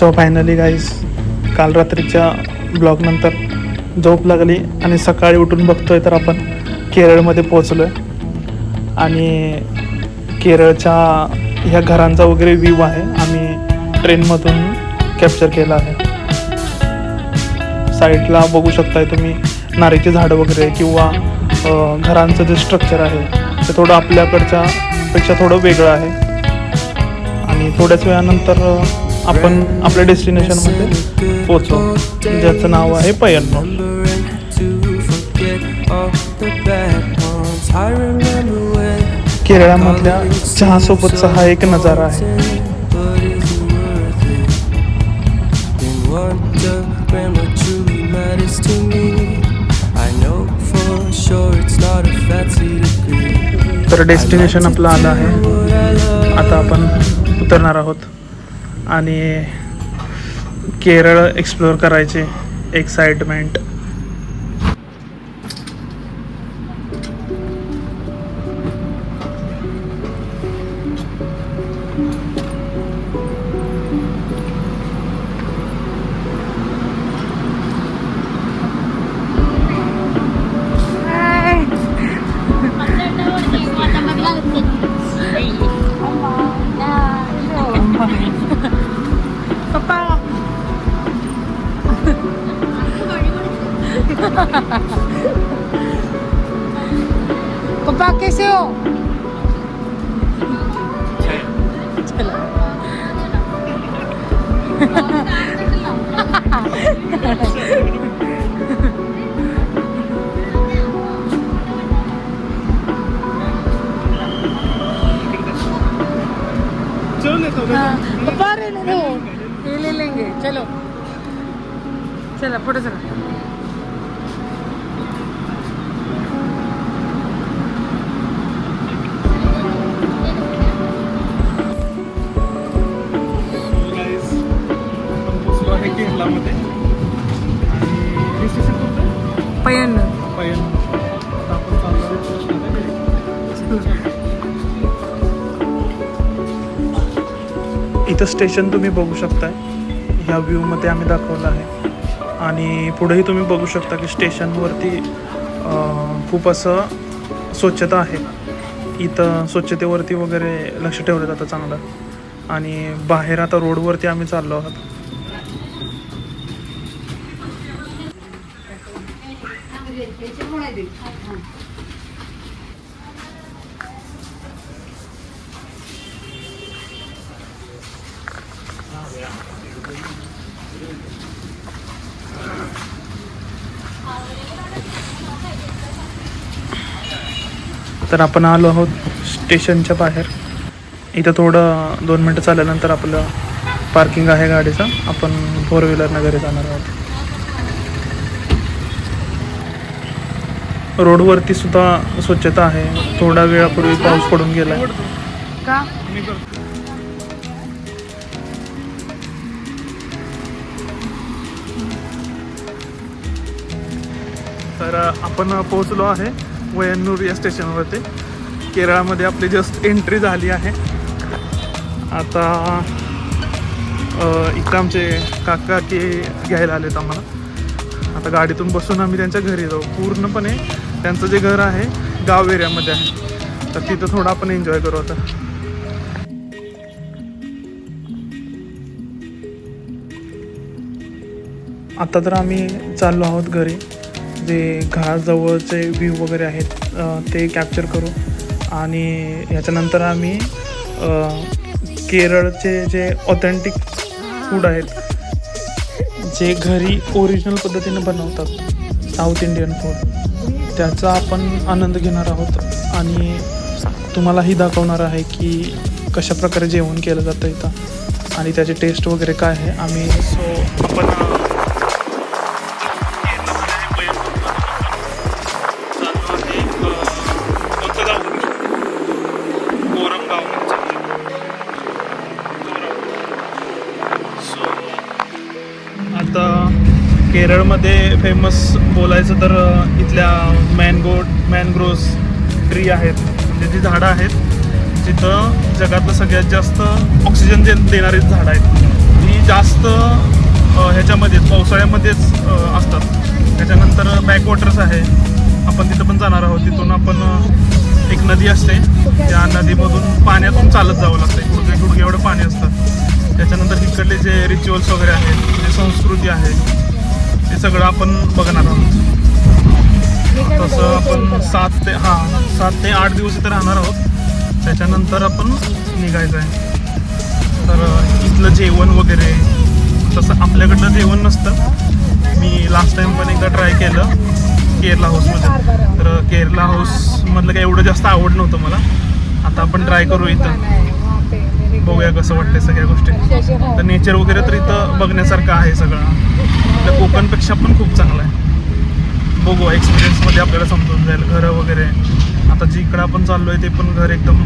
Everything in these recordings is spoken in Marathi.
सो फायनली गाईज काल रात्रीच्या ब्लॉगनंतर झोप लागली आणि सकाळी उठून बघतोय तर आपण केरळमध्ये पोहोचलो आहे आणि केरळच्या ह्या घरांचा वगैरे व्ह्यू आहे. आम्ही ट्रेनमधून कॅप्चर केला आहे. साईडला बघू शकताय तुम्ही नारळीची झाडं वगैरे किंवा घरांचं जे स्ट्रक्चर आहे ते थोडं आपल्याकडच्या पेक्षा थोडं वेगळं आहे. आणि थोड्याच वेळानंतर आपण आपल्या डेस्टिनेशनमध्ये पोचो ज्याचं नाव आहे पयन्नो केरळामधल्या चहासोबतचा हा एक नजारा आहे. तर डेस्टिनेशन आपलं आलं आहे. आता आपण उतरणार आहोत. आणि केरळ एक्सप्लोअर करायचे. एक्साइटमेंट पापा कैसे हो हाँ, पापा रहने दो ये ले लेंगे चलो इथं स्टेशन तुम्ही बघू शकताय. ह्या व्ह्यूमध्ये आम्ही दाखवलं आहे. आणि पुढेही तुम्ही बघू शकता की स्टेशनवरती खूप असं स्वच्छता आहे. इथं स्वच्छतेवरती वगैरे लक्ष ठेवलं जातं चांगलं. आणि बाहेर आता रोडवरती आम्ही चाललो आहोत. तर आपण आलो आहोत स्टेशनच्या बाहेर. इथं थोडं दोन मिनटं चालल्यानंतर आपलं पार्किंग आहे गाडीचं. आपण फोर व्हीलरनं घरी जाणार आहोत. रोडवरती सुद्धा स्वच्छता आहे. थोडा वेळापूर्वी पाऊस पडून गेला तर आपण पोहोचलो आहे. वयन्नूर या स्टेशनवरती. केरळामध्ये आपली जस्ट एंट्री झाली आहे. आता इथं आमचे काका की घ्यायला आलेत आम्हाला. आता गाडीतून बसून आम्ही त्यांच्या घरी जाऊ. पूर्णपणे त्यांचं जे घर आहे गाव एरियामध्ये आहे. तर तिथं थोडं आपण एन्जॉय करू आता. आता तर आम्ही चाललो आहोत घरी. जे घराजवळचे व्ह्यू वगैरे आहेत ते कॅप्चर करू. आणि ह्याच्यानंतर आम्ही केरळचे जे ऑथेंटिक फूड आहेत जे घरी ओरिजिनल पद्धतीने बनवतात साऊथ इंडियन फूड त्याचा आपण आनंद घेणार आहोत. आणि तुम्हालाही दाखवणार आहे की कशा प्रकारे जेवण केलं जातं इथं. आणि त्याची टेस्ट वगैरे काय आहे आम्ही सो आपण केरळमध्ये फेमस बोलायचं तर इथल्या मॅनगो मॅनग्रोव्स ट्री आहेत. म्हणजे जी झाडं आहेत जिथं जगातलं सगळ्यात जास्त ऑक्सिजन जे देणारी झाडं आहेत. ती जास्त ह्याच्यामध्येच ह्याच्यामध्ये पावसाळ्यामध्येच असतात. त्याच्यानंतर बॅकवॉटर्स आहे. आपण तिथं पण जाणार आहोत. तिथून आपण एक नदी असते. त्या नदीमधून पाण्यातून चालत जावं लागतं गुडघे गुडघे एवढं पाणी असतं त्याच्यानंतर इकडले जे रिच्युअल्स वगैरे आहेत जे संस्कृती आहे ते सगळं आपण बघणार आहोत. तसं आपण सात ते हां सात ते आठ दिवस इथे राहणार आहोत. त्याच्यानंतर आपण निघायचं आहे. तर इथलं जेवण वगैरे तसं आपल्याकडनं जेवण नसतं. मी लास्ट टाइम पण एकदा ट्राय केलं केरला हाऊसमध्ये तर केरला हाऊसमधलं काही एवढं जास्त आवड नव्हतं मला. आता आपण ट्राय करू इथं. बघूया कसं वाटतंय सगळ्या गोष्टी. तर नेचर वगैरे तर इथं बघण्यासारखं आहे सगळं. आपल्या कोकणपेक्षा पण खूप चांगलं आहे. बघू एक्सपिरियन्समध्ये आपल्याला समजून जाईल. घरं वगैरे. आता जिकडं आपण चाललो आहे ते पण घर एकदम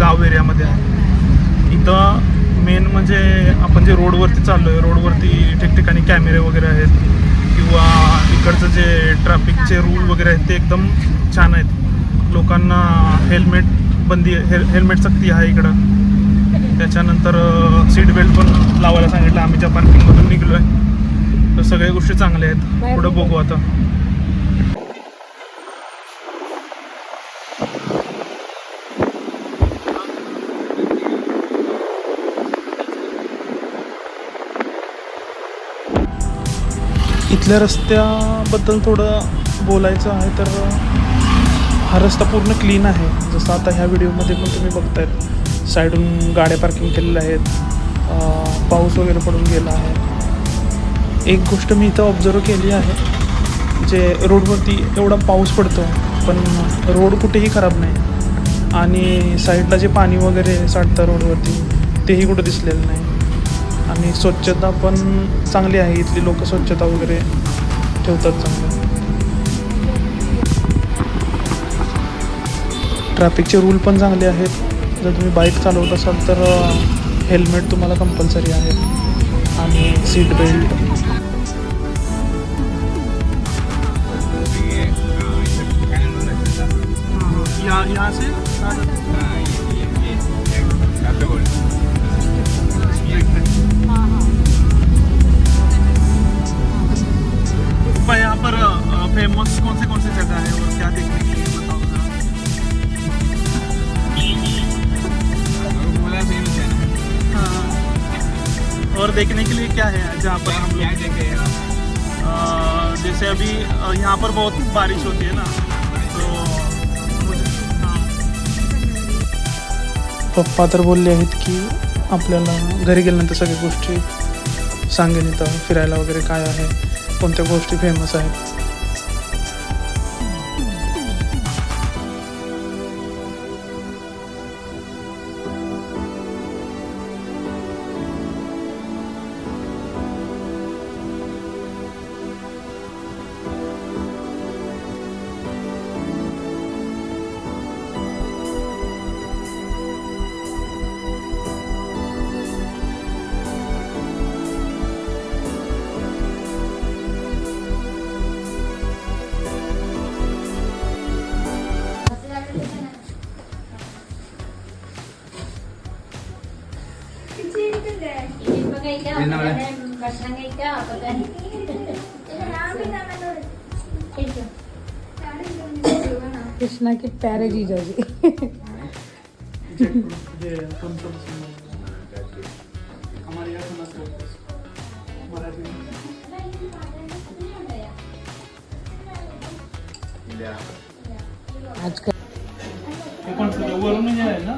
गाव एरियामध्ये आहे. इथं मेन म्हणजे आपण जे रोडवरती चाललो आहे रोडवरती ठिकठिकाणी कॅमेरे वगैरे आहेत किंवा इकडचं जे ट्रॅफिकचे रूल वगैरे आहेत ते एकदम छान आहेत. लोकांना हेल्मेट बंदी हेल हेल्मेट सक्ती आहे इकडं. त्याच्यानंतर सीट बेल्ट पण लावायला सांगितलं. आम्ही ज्या पार्किंगमधून निघलो आहे तर सगळ्या गोष्टी चांगल्या आहेत. पुढं बघू आता. इथल्या रस्त्याबद्दल थोडं बोलायचं आहे तर हा रस्ता पूर्ण क्लीन आहे. जसं आता ह्या व्हिडिओमध्ये पण तुम्ही बघतायत. साईडून गाड्या पार्किंग केलेल्या आहेत. पाऊस वगैरे पडून गेला आहे. एक गोष्ट मी इथं ऑब्झर्व केली आहे जे रोडवरती एवढा पाऊस पडतो पण रोड कुठेही खराब नाही. आणि साईडला जे पाणी वगैरे साठतं रोडवरती तेही कुठं दिसलेलं नाही. आणि स्वच्छता पण चांगली आहे इथली लोक स्वच्छता वगैरे ठेवतात चांगलं. ट्रॅफिकचे रूल पण चांगले आहेत. जर तुम्ही बाईक चालवत असाल तर हेल्मेट तुम्हाला कंपल्सरी आहे. आणि सीट बेल्ट यहाँ से? पर यहाँ पर फ़ेमस कौन से कौन से जगह है और क्या देखने के लिए बताओ हाँ। और देखने के लिए क्या है जहाँ पर हम लोग? अ, जैसे अभी यहाँ पर बहुत बारिश होती है ना। पप्पा तर बोलले आहेत की आपल्याला घरी गेल्यानंतर सगळ्या गोष्टी सांगेन इथं फिरायला वगैरे काय आहे कोणत्या गोष्टी फेमस आहेत. कृष्णा के प्यारे जीजा जी आजकल वरून आहे ना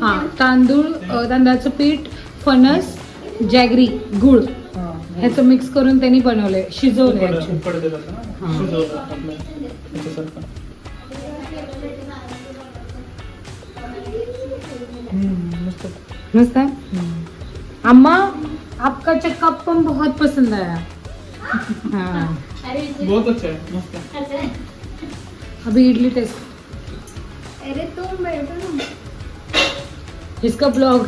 हा तांदूळ तांदळाचं पीठ फणस जॅगरी गुळ. ह्याचं मिक्स करून त्यांनी बनवलंय. शिजवलंय actually. हां. मस्त. मस्त है. अम्मा आपका चक्का पण बहुत पसंद आया हाँ. बहुत अच्छा है मस्त अभी इडली टेस्ट अरे तुम बैठो ना इसका ब्लॉग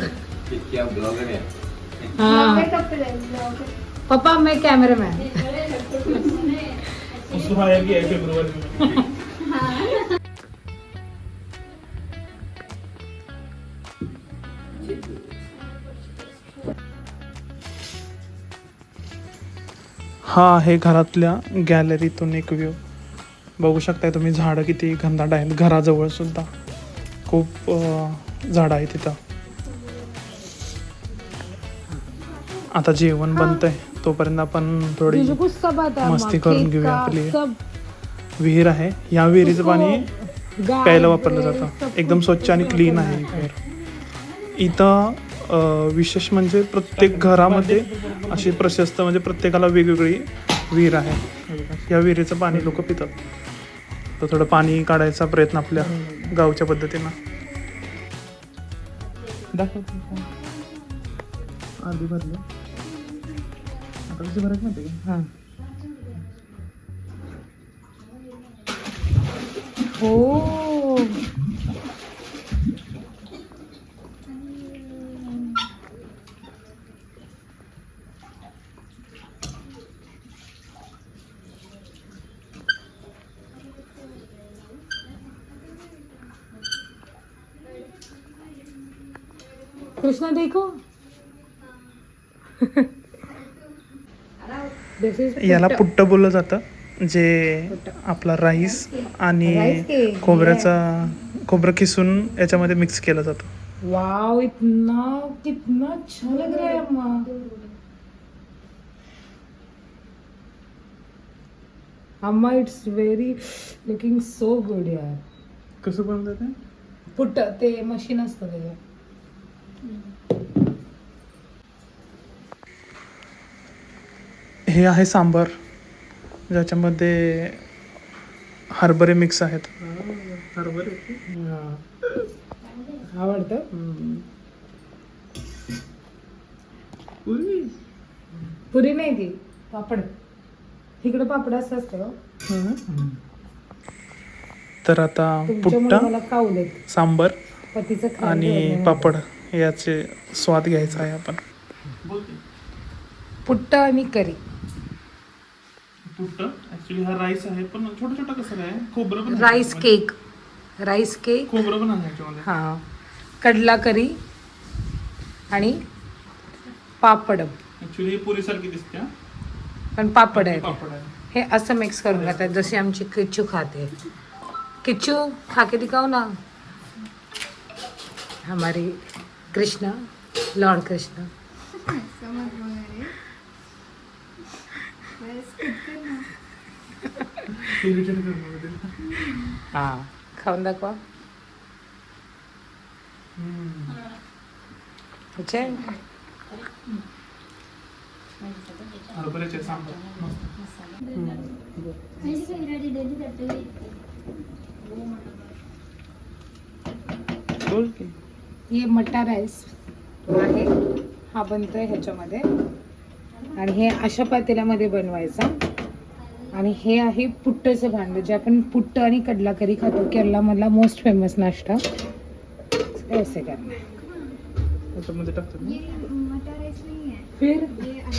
क्या ब्लॉगर है. हाँ पापा मैं कैमरामैन हा आहे घरातल्या गॅलरीतून एक व्ह्यू बघू शकताय तुम्ही झाडं किती घनदाट आहेत घराजवळसुद्धा खूप झाडं आहेत तिथं आता जेवण बनतंय. तोपर्यंत आपण थोडी है, मस्ती करून घेऊया आपली. विहीर आहे. या विहिरीचं पाणी गाय, प्यायला वापरलं जातं. एकदम स्वच्छ आणि क्लीन आहे ही विहीर. इथं विशेष म्हणजे प्रत्येक घरामध्ये अशी प्रशस्त म्हणजे प्रत्येकाला वेगवेगळी विहीर आहे. या विहिरीचं पाणी लोक पितात. तर थोडं पाणी काढायचा प्रयत्न आपल्या गावच्या पद्धतीनं. अर्धी भरली. आता कशी भरायची माहिती हां. हो. कृष्णा देखो. याला. पुट्ट बोललं जातं जे आपला राईस आणि खोबऱ्याचा खोबरं किसून याच्यामध्ये मिक्स केलं जातं. वाओ इतना कितना अच्छा लग रहा है अम्मा. अम्मा it's very looking so good यार. कसं बनवतं ते? पुट्ट ते मशीन असतं त्याचं हे आहे सांबर ज्याच्यामध्ये हरभरे मिक्स आहेत. हरभरे? आवडतं? पुरी? नाही ती पापड. इकडे पापड असं असतं. तर आता पुट्टा सांबर पतीचं खायला आणि. पापड याचे स्वाद घ्यायचा आहे आपण. पुट्ट आणि करी. ऍक्च्युली हा राईस आहे पण छोटा छोटा कसं आहे खोबरं पण राईस केक राईस केक खोबरं पण आहे ह्याच्यामध्ये हां. कडला करी आणि पापड. ऍक्च्युली पुरी सारखी दिसते हा. पण पापड आहे. पापड आहे हे असं मिक्स करून खातात. जशी आमची किच्चू खाते. किच्चू खा के दिखाओ ना. हमारी कृष्णा लॉर्ड कृष्णा. समज वगैरे बस किती ना Irritate करणार होते. हां खाऊन दाखवा. अच्छा. हे मटा राईस आहे. हा बनतोय ह्याच्यामध्ये. आणि हे अशा पातेल्यामध्ये बनवायचा. आणि हे आहे पुट्टचं भांड जे आपण पुट्ट आणि कडला करी खातो केरलामधला मोस्ट फेमस नाश्ता. ऐसे करणार. फिर?